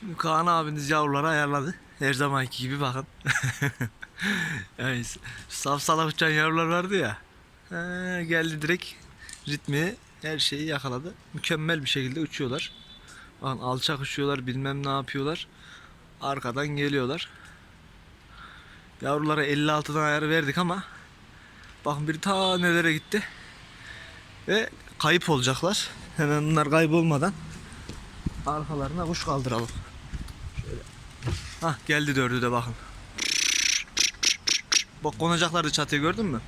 Şimdi Kaan abiniz yavruları ayarladı. Her zamanki gibi bakın. yani saf salak uçan yavrular vardı ya. Ha, geldi direkt ritmi her şeyi yakaladı. Mükemmel bir şekilde uçuyorlar. Bakın alçak uçuyorlar bilmem ne yapıyorlar. Arkadan geliyorlar. Yavrulara 56'dan ayarı verdik ama bakın bir ta nelere gitti. Ve kayıp olacaklar. Hemen bunlar kaybolmadan arkalarına kuş kaldıralım. Şöyle. Hah geldi dördü de bakın. Bak konacaklardı çatıya gördün mü?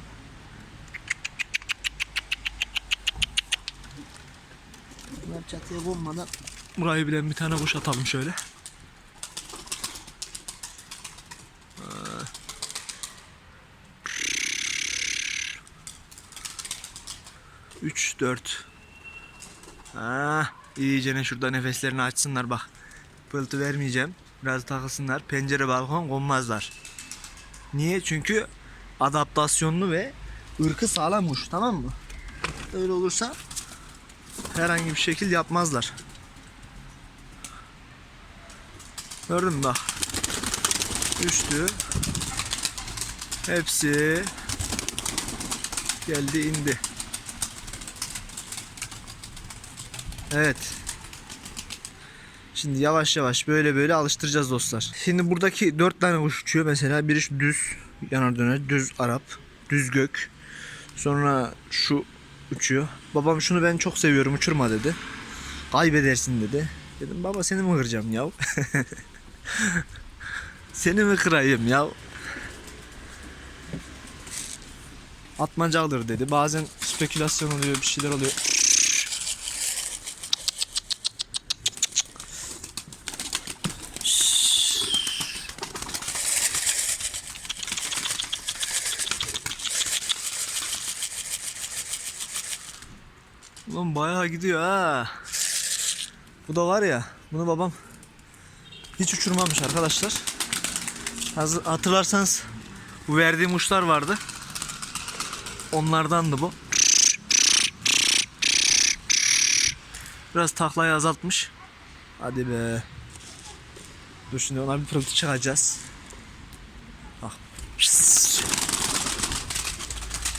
Bunlar çatıya konmadan burayı bilen bir tane kuş atalım şöyle. Üç, dört. Ha, iyicene şurada nefeslerini açsınlar bak. Pıltı vermeyeceğim. Biraz takılsınlar. Pencere balkon konmazlar. Niye? Çünkü adaptasyonlu ve ırkı sağlammış tamam mı? Öyle olursa herhangi bir şekil yapmazlar. Gördün mü bak. Düştü. Hepsi geldi indi. Evet. Şimdi yavaş yavaş böyle böyle alıştıracağız dostlar. Şimdi buradaki dört tane kuş uçuyor mesela. Biri şu düz yanar döner, düz Arap, düz gök. Sonra şu uçuyor. Babam şunu ben çok seviyorum uçurma dedi. Kaybedersin dedi. Dedim baba seni mi kıracağım ya? seni mi kırayım ya? Atmacadır dedi. Bazen spekülasyon oluyor, bir şeyler oluyor. Bayağı gidiyor ha. Bu da var ya, bunu babam hiç uçurmamış arkadaşlar. Hazır, hatırlarsanız bu verdiğim uçlar vardı. Onlardandı bu. Biraz taklayı azaltmış. Hadi be. Dur şimdi ona bir pırıltı çıkacağız. Bak.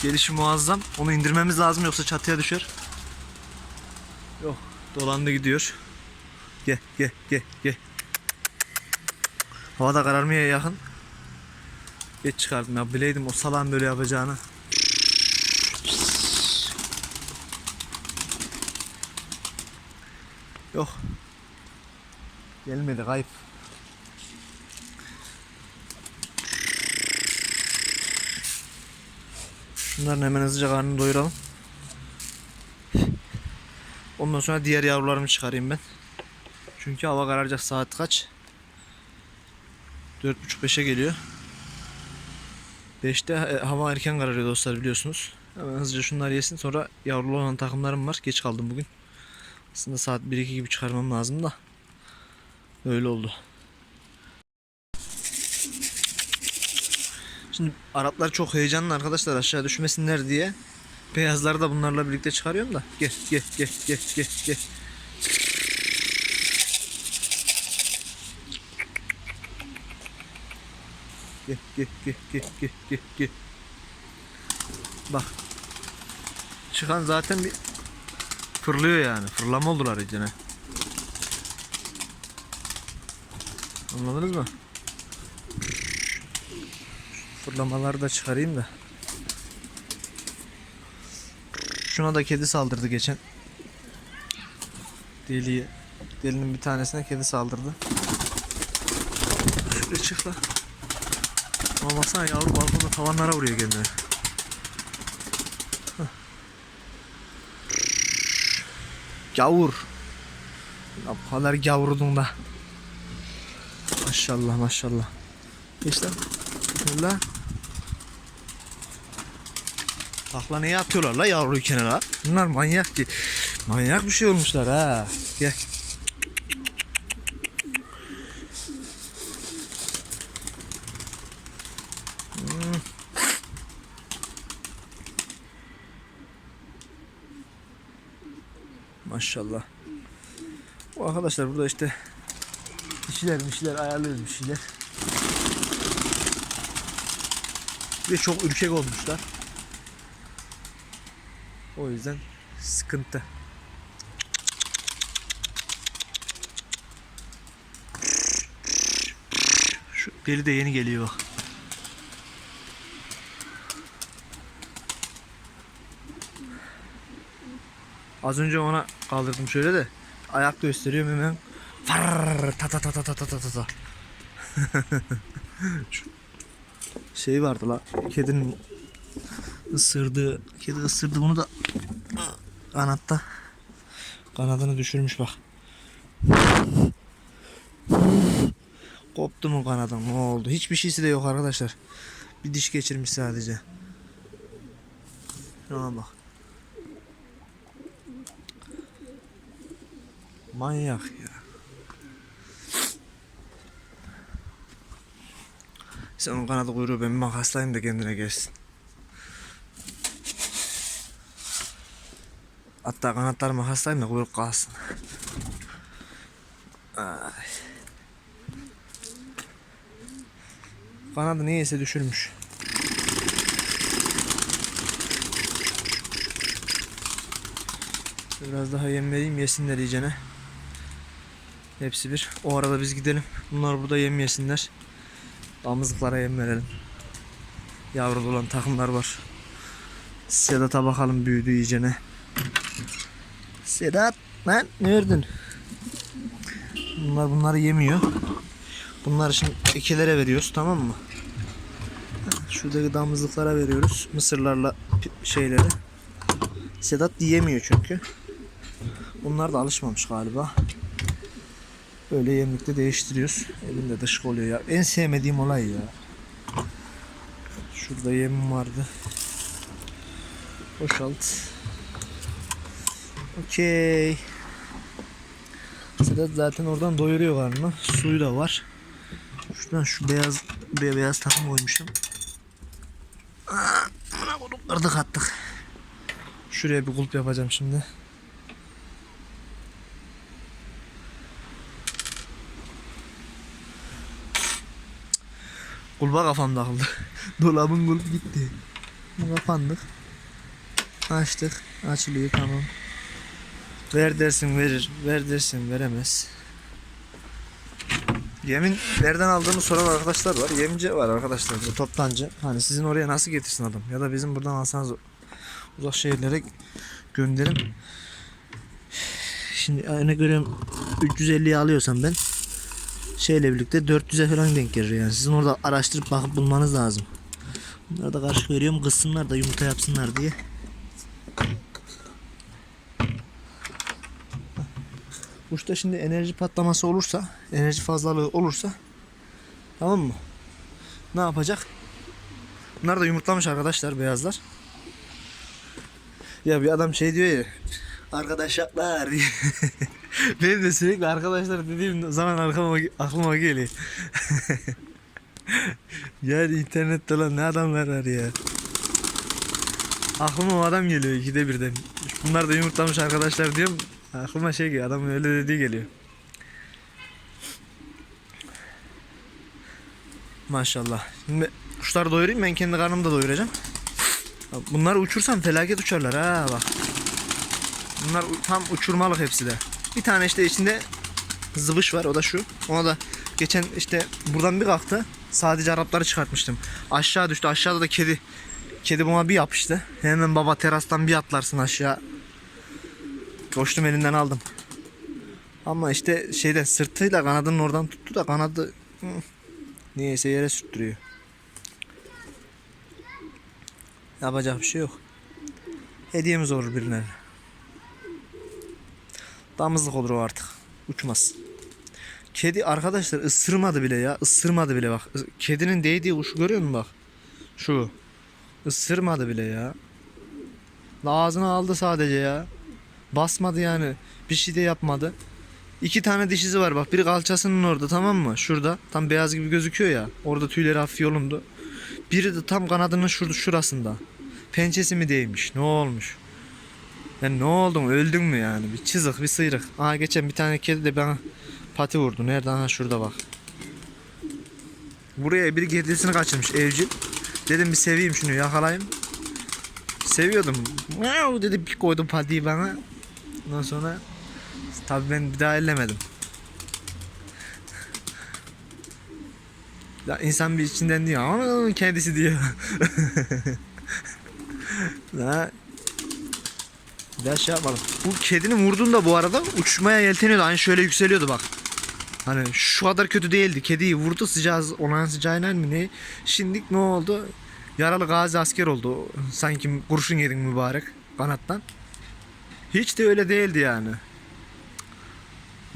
Gelişi muazzam. Onu indirmemiz lazım yoksa çatıya düşer. Yok. Dolandı gidiyor. Gel gel gel gel. Havada kararmaya yakın. Geç çıkardım ya. Bileydim o salan böyle yapacağını. Yok. Gelmedi kayıp. Şunların hemen hızlıca karnını doyuralım. Ondan sonra diğer yavrularımı çıkarayım ben. Çünkü hava kararacak saat kaç? 4.30-5'e geliyor. 5'te e, hava erken kararıyor dostlar biliyorsunuz. Hemen hızlıca şunlar yesin sonra yavrulu olan takımlarım var. Geç kaldım bugün. Aslında saat 1-2 gibi çıkarmam lazım da. Öyle oldu. Şimdi Araplar çok heyecanlı arkadaşlar aşağı düşmesinler diye. Beyazları da bunlarla birlikte çıkarıyorum da. Gel gel gel gel gel gel. Gel gel gel gel gel gel gel. Bak. Çıkan zaten bir fırlıyor yani. Fırlama oldular iyicene. Anladınız mı? Fırlamaları da çıkarayım da. Şuna da kedi saldırdı geçen. Deliye. Delinin bir tanesine kedi saldırdı. Şöyle çık la. Ama baksana yavru balkonda tavanlara vuruyor kendini. Gavur. Ne kadar gavurdun da. Maşallah maşallah. Geç lan. Dur lan. Takla neye atıyorlar la yavruyu kenara? Bunlar manyak ki. Manyak bir şey olmuşlar ha. Gel. Hmm. Maşallah. Bu arkadaşlar burada işte İşler mişler ayarlıyoruz bir şeyler. Ve çok ürkek olmuşlar. O yüzden sıkıntı. Şu deli de yeni geliyor bak. Az önce ona kaldırdım şöyle de ayak gösteriyorum hemen. Farr, ta ta ta ta ta ta ta ta şey vardı la kedinin ısırdığı kedi ısırdı bunu da kanatta kanadını düşürmüş bak. Koptu mu kanadım ne oldu? Hiçbir şeysi de yok arkadaşlar. Bir diş geçirmiş sadece. Şuna bak. Manyak ya. Sen onun kanadı kuyruğu ben makaslayayım da kendine gelsin. Hatta kanatları makaslayayım da kuyruk kalsın. Kanadı niyeyse düşürmüş. Biraz daha yem vereyim yesinler iyicene. Hepsi bir. O arada biz gidelim. Bunlar burada yem yesinler. Damızlıklara yem verelim. Yavru olan takımlar var. Sedat'a bakalım büyüdü iyicene. Sedat lan neredin? Bunlar bunları yemiyor. Bunları şimdi ikilere veriyoruz tamam mı? Şuradaki damızlıklara veriyoruz. Mısırlarla şeyleri. Sedat yiyemiyor çünkü. Bunlar da alışmamış galiba. Böyle yemlikte değiştiriyoruz. Elinde dışık oluyor ya. En sevmediğim olay ya. Şurada yemim vardı. Boşalt. Okey. Sedat zaten oradan doyuruyor karnını. Suyu da var. Şuradan şu beyaz be- beyaz takım koymuşum. Aa, Buna kırdık attık. Şuraya bir kulp yapacağım şimdi. Kulba kafam takıldı. Dolabın kulp gitti. Kapandık. Açtık. Açılıyor tamam. Ver dersin verir. Ver dersin veremez. Yemin nereden aldığını soran arkadaşlar var. Yemci var arkadaşlar. Bu toptancı. Hani sizin oraya nasıl getirsin adam? Ya da bizim buradan alsanız uzak şehirlere gönderin. Şimdi örnek veriyorum 350'ye alıyorsam ben şeyle birlikte 400'e falan denk gelir yani. Sizin orada araştırıp bakıp bulmanız lazım. Bunları da karşı veriyorum kızsınlar da yumurta yapsınlar diye. Kuşta şimdi enerji patlaması olursa, enerji fazlalığı olursa tamam mı? Ne yapacak? Bunlar da yumurtlamış arkadaşlar beyazlar. Ya bir adam şey diyor ya arkadaşlar benim de sürekli arkadaşlar dediğim zaman aklıma, aklıma geliyor. yani internette lan ne adamlar var ya. Aklıma o adam geliyor ikide birden. Bunlar da yumurtlamış arkadaşlar diyorum. Aklıma şey geliyor adamın öyle dediği geliyor. Maşallah. Şimdi kuşları doyurayım ben kendi karnımı da doyuracağım. Bunları uçursam felaket uçarlar ha bak. Bunlar tam uçurmalık hepsi de. Bir tane işte içinde zıvış var o da şu. Ona da geçen işte buradan bir kalktı. Sadece Arapları çıkartmıştım. Aşağı düştü. Aşağıda da kedi. Kedi buna bir yapıştı. Hemen baba terastan bir atlarsın aşağı. Koştum elinden aldım. Ama işte şeyden sırtıyla kanadının oradan tuttu da kanadı niyeyse yere sürttürüyor. Yapacak bir şey yok. Hediyemiz olur birine. Damızlık olur o artık. Uçmaz. Kedi arkadaşlar ısırmadı bile ya. Isırmadı bile bak. Kedinin değdiği kuşu görüyor musun bak? Şu. Isırmadı bile ya. Ağzına aldı sadece ya. Basmadı yani. Bir şey de yapmadı. İki tane dişizi var bak. Biri kalçasının orada tamam mı? Şurada. Tam beyaz gibi gözüküyor ya. Orada tüyleri hafif yolundu. Biri de tam kanadının şurada şurasında. Pençesi mi değmiş? Ne olmuş? Ben ne oldum? Öldün mü yani? Bir çizik, bir sıyrık. Aa geçen bir tane kedi de bana Pati vurdu. Nereden? Ha şurada bak. Buraya bir kedisini kaçırmış evcil. Dedim bir seveyim şunu yakalayayım. Seviyordum. Miau dedi bir koydum patiyi bana. Ondan sonra tabii ben bir daha ellemedim. Ya insan bir içinden diyor ama kendisi diyor. Daha bir daha şey yapmadım. Bu kedinin vurduğunda bu arada uçmaya yelteniyordu. Hani şöyle yükseliyordu bak. Hani şu kadar kötü değildi. Kediyi vurdu sıcağı olan sıcağıyla mı ne? Şimdi ne oldu? Yaralı gazi asker oldu. Sanki kurşun yedin mübarek kanattan. Hiç de öyle değildi yani.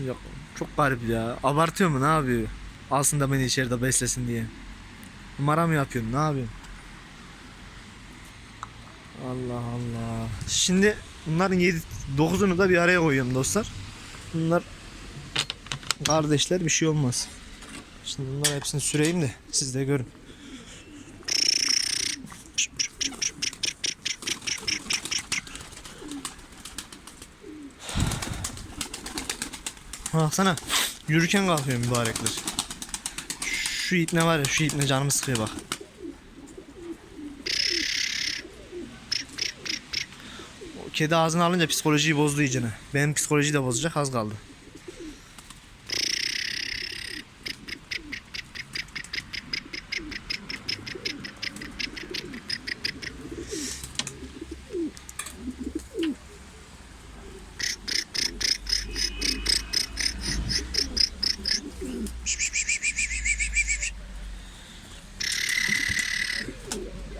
Yok çok garip ya. Abartıyor mu ne yapıyor? Alsın da beni içeride beslesin diye. Numara mı yapıyorsun ne yapıyorsun? Allah Allah. Şimdi bunların 7 9'unu da bir araya koyuyorum dostlar. Bunlar kardeşler bir şey olmaz. Şimdi bunlar hepsini süreyim de siz de görün. Baksana yürürken kalkıyor mübarekler. Şu ip ne var ya şu ip ne canımı sıkıyor bak. O kedi ağzını alınca psikolojiyi bozdu iyicene. Benim psikolojiyi de bozacak az kaldı.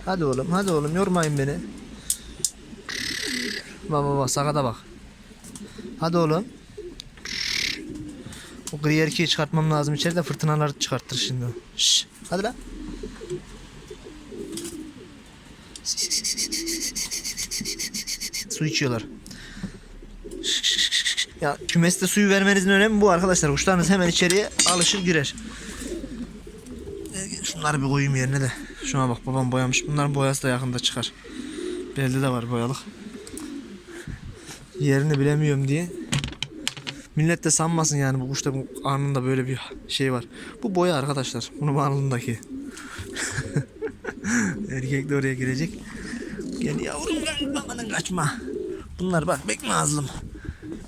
Hadi oğlum hadi oğlum yormayın beni. Bak bak bak sakata bak. Hadi oğlum. O gri erkeği çıkartmam lazım içeride fırtınalar çıkartır şimdi. o. Şşş, hadi lan. Su içiyorlar. Ya kümeste suyu vermenizin önemi bu arkadaşlar. Kuşlarınız hemen içeriye alışır girer. Ee, Şunları bir koyayım yerine de. Şuna bak babam boyamış. Bunların boyası da yakında çıkar. Belde de var boyalık. Yerini bilemiyorum diye. Millet de sanmasın yani bu kuşta bu anında böyle bir şey var. Bu boya arkadaşlar. Bunun alnındaki. Erkek de oraya girecek. Gel yavrum gel babanın kaçma. Bunlar bak bekme azlım.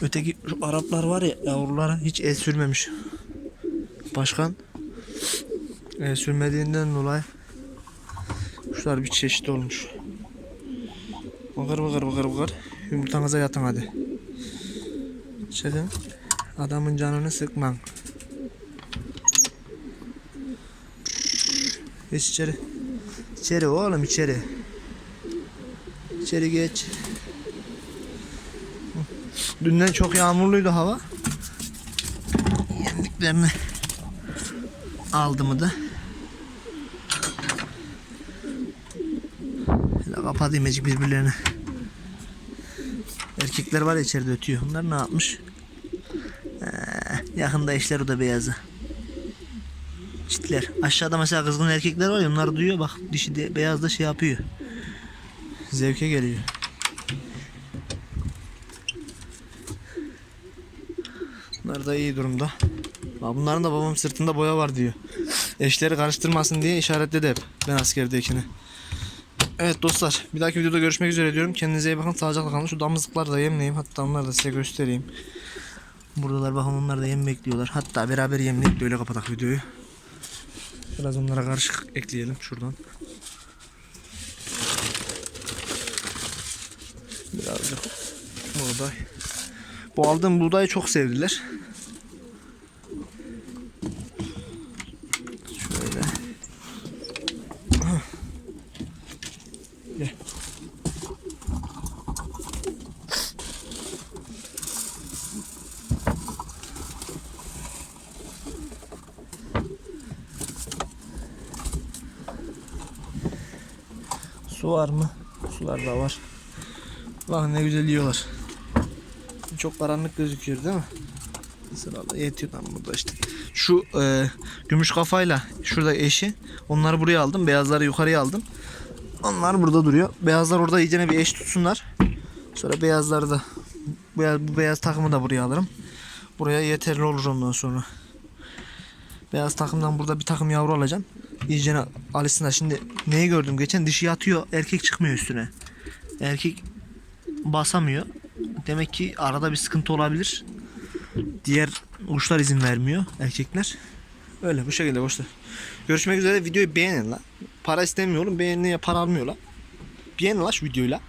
Öteki Araplar var ya yavrulara hiç el sürmemiş. Başkan el sürmediğinden dolayı kuşlar bir çeşit olmuş. Bakır bakır bakır bakır. Yumurtanıza yatın hadi. Çıkın. Adamın canını sıkman. Geç içeri. İçeri oğlum içeri. İçeri geç. Dünden çok yağmurluydu hava. Yemliklerini aldı mı da. Kapatayım azıcık birbirlerini. Erkekler var ya içeride ötüyor. Onlar ne yapmış? Ee, yakında eşler o da beyazı. Çitler. Aşağıda mesela kızgın erkekler var ya onlar duyuyor bak dişi de beyaz da şey yapıyor. Zevke geliyor. Bunlar da iyi durumda. Bak bunların da babam sırtında boya var diyor. Eşleri karıştırmasın diye işaretledi hep. Ben askerdekini. Evet dostlar bir dahaki videoda görüşmek üzere diyorum. Kendinize iyi bakın. Sağlıcakla kalın. Şu damızlıkları da yemleyeyim. Hatta onları da size göstereyim. Buradalar bakın onlar da yem bekliyorlar. Hatta beraber yemleyip de öyle kapatak videoyu. Biraz onlara karışık ekleyelim şuradan. Birazcık buğday. Bu aldığım buğdayı çok sevdiler. Şöyle. Gel. Su var mı? Sular da var. Bak ne güzel yiyorlar. Çok karanlık gözüküyor değil mi? Sırada yetiyor tam burada işte. Şu e, gümüş kafayla şurada eşi. Onları buraya aldım. Beyazları yukarıya aldım. Onlar burada duruyor. Beyazlar orada iyicene bir eş tutsunlar. Sonra beyazları da bu beyaz, bu beyaz takımı da buraya alırım. Buraya yeterli olur ondan sonra. Beyaz takımdan burada bir takım yavru alacağım. İyice alışsınlar. Şimdi neyi gördüm? Geçen dişi yatıyor. Erkek çıkmıyor üstüne. Erkek basamıyor. Demek ki arada bir sıkıntı olabilir. Diğer kuşlar izin vermiyor. Erkekler. Öyle bu şekilde kuşlar. Görüşmek üzere. Videoyu beğenin la. Para istemiyorum. Beğenin ya para almıyor la. Beğenin la şu videoyu la.